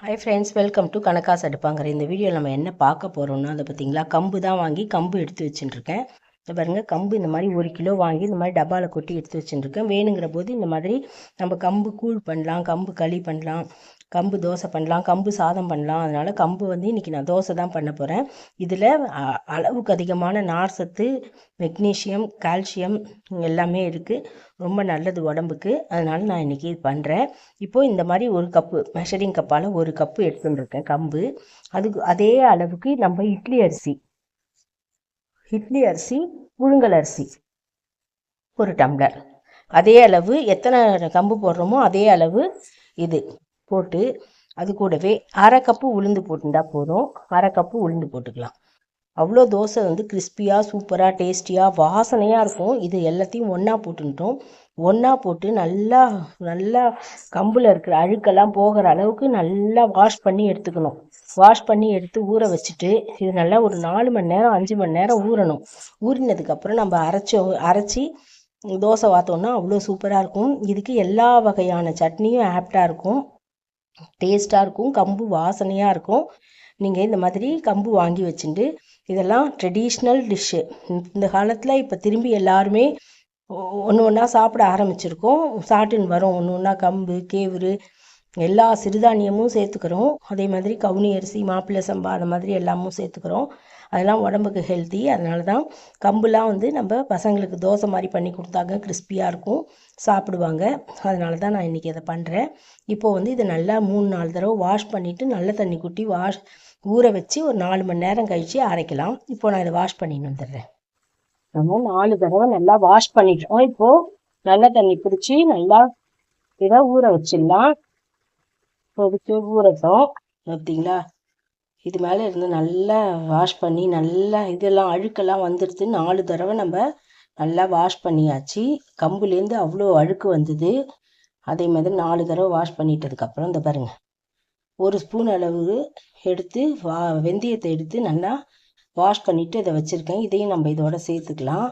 Hi friends welcome to கணக்காசு அடுப்பாங்கிற இந்த வீடியோவில் நம்ம என்ன பார்க்க போகிறோம்னா அதை பார்த்தீங்களா? கம்பு தான் வாங்கி கம்பு எடுத்து வச்சுட்டுருக்கேன். பாருங்க கம்பு இந்த மாதிரி ஒரு கிலோ வாங்கி இந்த மாதிரி டப்பாவில் கொட்டி எடுத்து வச்சுட்டுருக்கேன். வேணுங்கிற போது இந்த மாதிரி நம்ம கம்பு கூழ் பண்ணலாம் கம்பு களி பண்ணலாம் கம்பு தோசை பண்ணலாம் கம்பு சாதம் பண்ணலாம். அதனால் கம்பு வந்து இன்றைக்கி நான் தோசை தான் பண்ண போகிறேன் இதில் அ- அளவுக்கு அதிகமான நார் சத்து மெக்னீஷியம் கால்சியம் எல்லாமே இருக்குது ரொம்ப நல்லது உடம்புக்கு. அதனால் நான் இன்றைக்கி இது பண்ணுறேன் இப்போது இந்த மாதிரி ஒரு கப்பு மெஷரிங் கப்பால் ஒரு கப்பு எடுத்துன்னு இருக்கேன் கம்பு. அதுக்கு அதே அளவுக்கு நம்ம இட்லி அரிசி. இட்லி அரிசி புழுங்கல் அரிசி ஒரு டம்ளர். அதே அளவு எத்தனை கம்பு போடுறோமோ அதே அளவு இது போட்டு அது கூடவே அரை கப்பு உளுந்து போட்டுட்டா போதும். அரை கப்பு உளுந்து போட்டுக்கலாம். அவ்வளோ தோசை வந்து கிறிஸ்பியாக சூப்பராக டேஸ்டியாக வாசனையாக இருக்கும். இது எல்லாத்தையும் ஒன்றா போட்டுட்டோம் ஒன்றா போட்டு நல்லா நல்லா கம்பில் இருக்கிற அழுக்கெல்லாம் போகிற அளவுக்கு நல்லா வாஷ் பண்ணி எடுத்துக்கணும். வாஷ் பண்ணி எடுத்து ஊற வச்சுட்டு இது நல்லா ஒரு நாலு மணி நேரம் அஞ்சு மணி நேரம் ஊறணும். ஊறினதுக்கப்புறம் நம்ம அரைச்சோ அரைச்சி தோசை வாத்தோம்னா அவ்வளோ சூப்பராக இருக்கும். இதுக்கு எல்லா வகையான சட்னியும் ஆப்டாக இருக்கும். டேஸ்ட்டாக இருக்கும். கம்பு வாசனையாக இருக்கும். நீங்கள் இந்த மாதிரி கம்பு வாங்கி வச்சுட்டு இதெல்லாம் ட்ரெடிஷ்னல் டிஷ்ஷு இந்த காலத்தில் இப்போ திரும்பி எல்லாருமே ஒன்று ஒன்றா சாப்பிட ஆரம்பிச்சிருக்கோம். சாட்டின் வரும். ஒன்று ஒன்றா கம்பு கேவுரு எல்லா சிறுதானியமும் சேர்த்துக்கிறோம். அதே மாதிரி கவுனி அரிசி மாப்பிள்ளை சம்பா அந்த மாதிரி எல்லாமும் சேர்த்துக்கிறோம். அதெல்லாம் உடம்புக்கு ஹெல்த்தி அதனால தான் கம்புலாம் வந்து நம்ம பசங்களுக்கு தோசை மாதிரி பண்ணி கொடுத்தாங்க. கிறிஸ்பியாக இருக்கும். சாப்பிடுவாங்க. அதனால தான் நான் இன்றைக்கி அதை பண்ணுறேன் இப்போ வந்து இதை நல்லா மூணு நாலு தடவை வாஷ் பண்ணிவிட்டு நல்ல தண்ணி குட்டி வாஷ் ஊற வச்சு ஒரு நாலு மணி நேரம் கழித்து அரைக்கலாம். இப்போ நான் இதை வாஷ் பண்ணின்னு வந்துடுறேன். நம்ம நாலு தடவை நல்லா வாஷ் பண்ணிட்டோம். இப்போ நல்ல தண்ணி பிடிச்சி நல்லா இதை ஊற வச்சிடலாம். கொதிச்சு ஊறட்டும். பார்த்தீங்களா இது மேலே இருந்து நல்லா வாஷ் பண்ணி நல்லா இதெல்லாம் அழுக்கெல்லாம் வந்துடுது. நாலு தடவை நம்ம நல்லா வாஷ் பண்ணியாச்சு. கம்புலேருந்து அவ்வளோ அழுக்கு வந்தது. அதே மாதிரி நாலு தடவை வாஷ் பண்ணிட்டதுக்கப்புறம் இந்த பாருங்க. ஒரு ஸ்பூன் அளவு எடுத்து வா வெந்தயத்தை எடுத்து நல்லா வாஷ் பண்ணிவிட்டு இதை வச்சுருக்கேன். இதையும் நம்ம இதோட சேர்த்துக்கலாம்.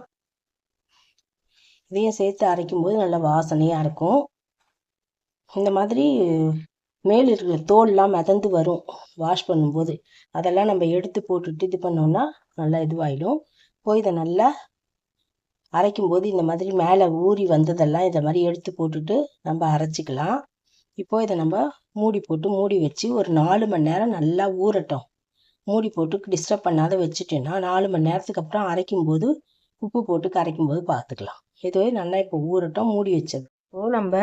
இதையும் சேர்த்து அரைக்கும் போது நல்லா வாசனையாக இருக்கும். இந்த மாதிரி மேல் இருக்கிற தோல்லாம் மிதந்து வரும் வாஷ் பண்ணும்போது. அதெல்லாம் நம்ம எடுத்து போட்டுட்டு இது பண்ணோம்னா நல்லா இதுவாகிடும் போய் இதை நல்லா அரைக்கும் போது இந்த மாதிரி மேலே ஊறி வந்ததெல்லாம் இதை மாதிரி எடுத்து போட்டுட்டு நம்ம அரைச்சிக்கலாம். இப்போ இதை நம்ம மூடி போட்டு மூடி வச்சு ஒரு நாலு மணி நேரம் நல்லா ஊறட்டும். மூடி போட்டு டிஸ்டர்ப் பண்ணாத வச்சுட்டேன்னா நாலு மணி நேரத்துக்கு அப்புறம் அரைக்கும் போது உப்பு போட்டு கரைக்கும் போது பார்த்துக்கலாம். இதுவே நல்லா இப்போ ஊறட்டும் மூடி வச்சது இப்போ நம்ம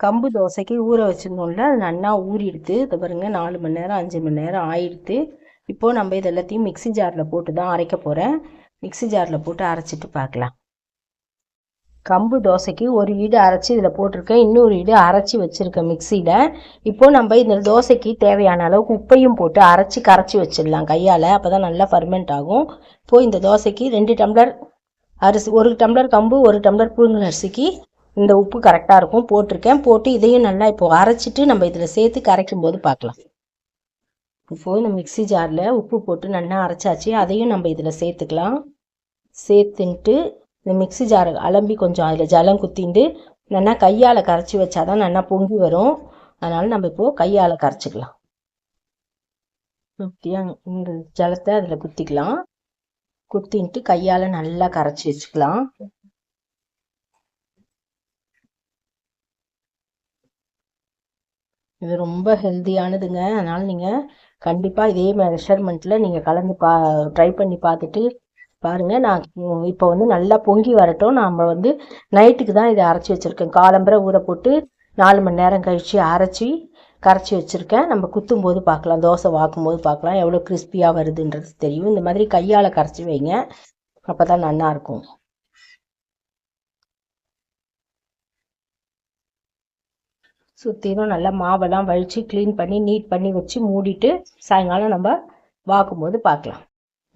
கம்பு தோசைக்கு ஊற வச்சிருந்தோம்ல அது நல்லா ஊறிடுது. இதை பாருங்க நாலு மணி நேரம் அஞ்சு மணி நேரம் ஆயிடுது. இப்போது நம்ம இது எல்லாத்தையும் மிக்ஸி ஜாரில் போட்டு தான் அரைக்க போகிறேன் மிக்ஸி ஜாரில் போட்டு அரைச்சிட்டு பார்க்கலாம். கம்பு தோசைக்கு ஒரு ஈடு அரைச்சி இதில் போட்டிருக்கேன். இன்னொரு ஈடு அரைச்சி வச்சுருக்கேன் மிக்சியில் இப்போ நம்ம இந்த தோசைக்கு தேவையான அளவுக்கு உப்பையும் போட்டு அரைச்சி கரைச்சி வச்சிடலாம் கையால். அப்போ தான் நல்லா ஃபர்மெண்ட் ஆகும். இப்போ இந்த தோசைக்கு ரெண்டு டம்ளர் அரிசி ஒரு டம்ளர் கம்பு ஒரு டம்ளர் புழுங்கல் அரிசிக்கு இந்த உப்பு கரெக்டாக இருக்கும். போட்டிருக்கேன். போட்டு இதையும் நல்லா இப்போது அரைச்சிட்டு நம்ம இதில் சேர்த்து கரைக்கும் போது பார்க்கலாம். இப்போது இந்த மிக்ஸி ஜாரில் உப்பு போட்டு நல்லா அரைச்சாச்சு. அதையும் நம்ம இதில் சேர்த்துக்கலாம். சேர்த்துன்ட்டு இந்த மிக்ஸி ஜார் அலம்பி கொஞ்சம் அதில் ஜலம் குத்திண்டு நல்லா கையால் கரைச்சி வச்சாதான் நல்லா பொங்கி வரும். அதனால் நம்ம இப்போது கையால் கரைச்சிக்கலாம். குத்தியா இந்த ஜலத்தை அதில் குத்திக்கலாம். குத்தின்ட்டு கையால் நல்லா கரைச்சி வச்சுக்கலாம். இது ரொம்ப ஹெல்த்தியானதுங்க அதனால் நீங்கள் கண்டிப்பாக இதே மெஷர்மெண்ட்டில் நீங்கள் கலந்து பா ட்ரை பண்ணி பார்த்துட்டு பாருங்கள் நான் இப்போ வந்து நல்லா பொங்கி வரட்டும். நம்ம வந்து நைட்டுக்கு தான் இதை அரைச்சி வச்சுருக்கேன். காலம்பரை ஊற போட்டு நாலு மணி நேரம் கழித்து அரைச்சி கரைச்சி வச்சுருக்கேன். நம்ம குத்தும் போது பார்க்கலாம். தோசை வாக்கும் போது பார்க்கலாம். எவ்வளோ கிறிஸ்பியாக வருதுன்றது தெரியும். இந்த மாதிரி கையால் கரைச்சி வைங்க. அப்போ தான் நல்லாயிருக்கும் சுற்றிலும் நல்லா மாவெல்லாம் வழித்து க்ளீன் பண்ணி நீட் பண்ணி வச்சு மூடிட்டு சாயங்காலம் நம்ம வாக்கும்போது பார்க்கலாம்.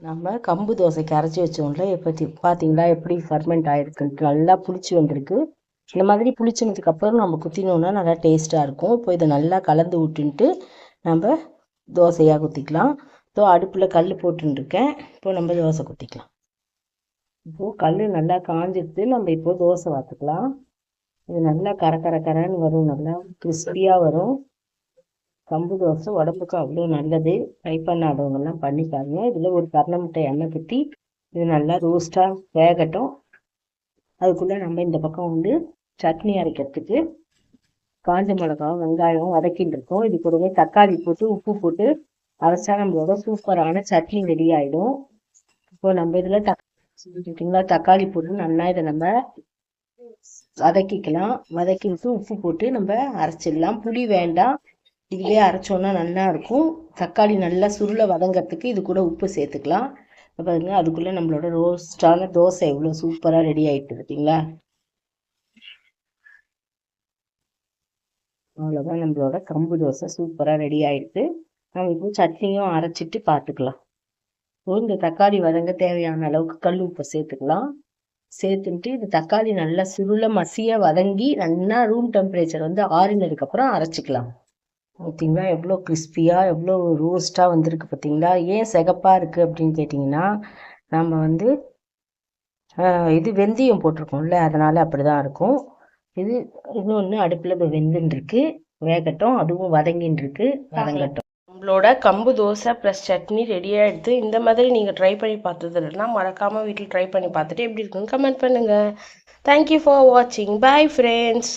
நம்ம கம்பு தோசைக்கு அரைச்சி வச்சோம்ல எப்படி பார்த்தீங்களா எப்படி ஃபர்மெண்ட் ஆகிருக்குன்ட்டு நல்லா புளிச்சு வந்திருக்கு. இந்த மாதிரி புளிச்சினதுக்கு அப்புறம் நம்ம குத்தினோம்னா நல்லா டேஸ்ட்டாக இருக்கும். இப்போ இதை நல்லா கலந்து விட்டுன்ட்டு நம்ம தோசையாக குத்திக்கலாம். ஸோ அடுப்பில் கல் போட்டுருக்கேன் இப்போ நம்ம தோசை குத்திக்கலாம். இப்போது கல் நல்லா காஞ்சிடுத்து நம்ம இப்போது தோசை வாத்துக்கலாம். இது நல்லா கர கர கரன்னு வரும். நல்லா கிறிஸ்பியாக வரும். கம்பு தோசை உடம்புக்கு அவ்வளோ நல்லது. ட்ரை பண்ணாதவங்கெல்லாம் பண்ணிக்காங்க இதில் ஒரு கருணை முட்டை எண்ணெய் குத்தி இது நல்லா ரோஸ்ட்டாக வேகட்டும். அதுக்குள்ளே நம்ம இந்த பக்கம் வந்து சட்னி அரைக்கிறதுக்கு காஞ்ச மிளகா வெங்காயம் வதக்கிட்டு இருக்கோம். இது கூடவே தக்காளி போட்டு உப்பு போட்டு அரைச்சா நம்மளோட சூப்பரான சட்னி ரெடி ஆகிடும் இப்போ நம்ம இதில் தக்காளி தக்காளி போட்டு நல்லா இதை நம்ம வதக்கிக்கலாம். வதக்கிட்டு உப்பு போட்டு நம்ம அரைச்சிடலாம். புளி வேண்டாம். இதுவே அரைச்சோன்னா நல்லா இருக்கும். தக்காளி நல்லா சுருளை வதங்கிறதுக்கு இது கூட உப்பு சேர்த்துக்கலாம். பாருங்க அதுக்குள்ளே நம்மளோட ரோஸ்டான தோசை எவ்வளோ சூப்பராக ரெடி ஆகிட்டு பார்த்தீங்களா அவ்வளோதான் நம்மளோட கம்பு தோசை சூப்பராக ரெடி ஆகிடுது நம்ம இப்போ சட்னியும் அரைச்சிட்டு பார்த்துக்கலாம் இப்போ இந்த தக்காளி வதங்க தேவையான அளவுக்கு கல் உப்பை சேர்த்துக்கலாம். சேர்த்துட்டு இது தக்காளி நல்லா சுருள மசியாக வதங்கி நல்லா ரூம் டெம்பரேச்சர் வந்து ஆறினதுக்கப்புறம் அரைச்சிக்கலாம். பார்த்தீங்களா எவ்வளோ கிறிஸ்பியாக எவ்வளோ ரோஸ்ட்டாக வந்திருக்கு பார்த்தீங்களா ஏன் சிகப்பாக இருக்குது அப்படின்னு கேட்டிங்கன்னா நம்ம வந்து இது வெந்தயம் போட்டிருக்கோம்ல அதனால் அப்படி தான் இருக்கும். இது இன்னொன்று அடுப்பில் இப்போ வெந்துன்னு வேகட்டும். அதுவும் வதங்கின்னு இருக்கு வதங்கட்டும். நம்மளோட கம்பு தோசை ப்ளஸ் சட்னி ரெடியாக எடுத்து இந்த மாதிரி நீங்கள் ட்ரை பண்ணி பார்த்தது இல்லைன்னா மறக்காமல் வீட்டில் ட்ரை பண்ணி பார்த்துட்டு எப்படி இருக்குன்னு கமெண்ட் பண்ணுங்கள் தேங்க்யூ ஃபார் வாட்சிங் பாய் ஃப்ரெண்ட்ஸ்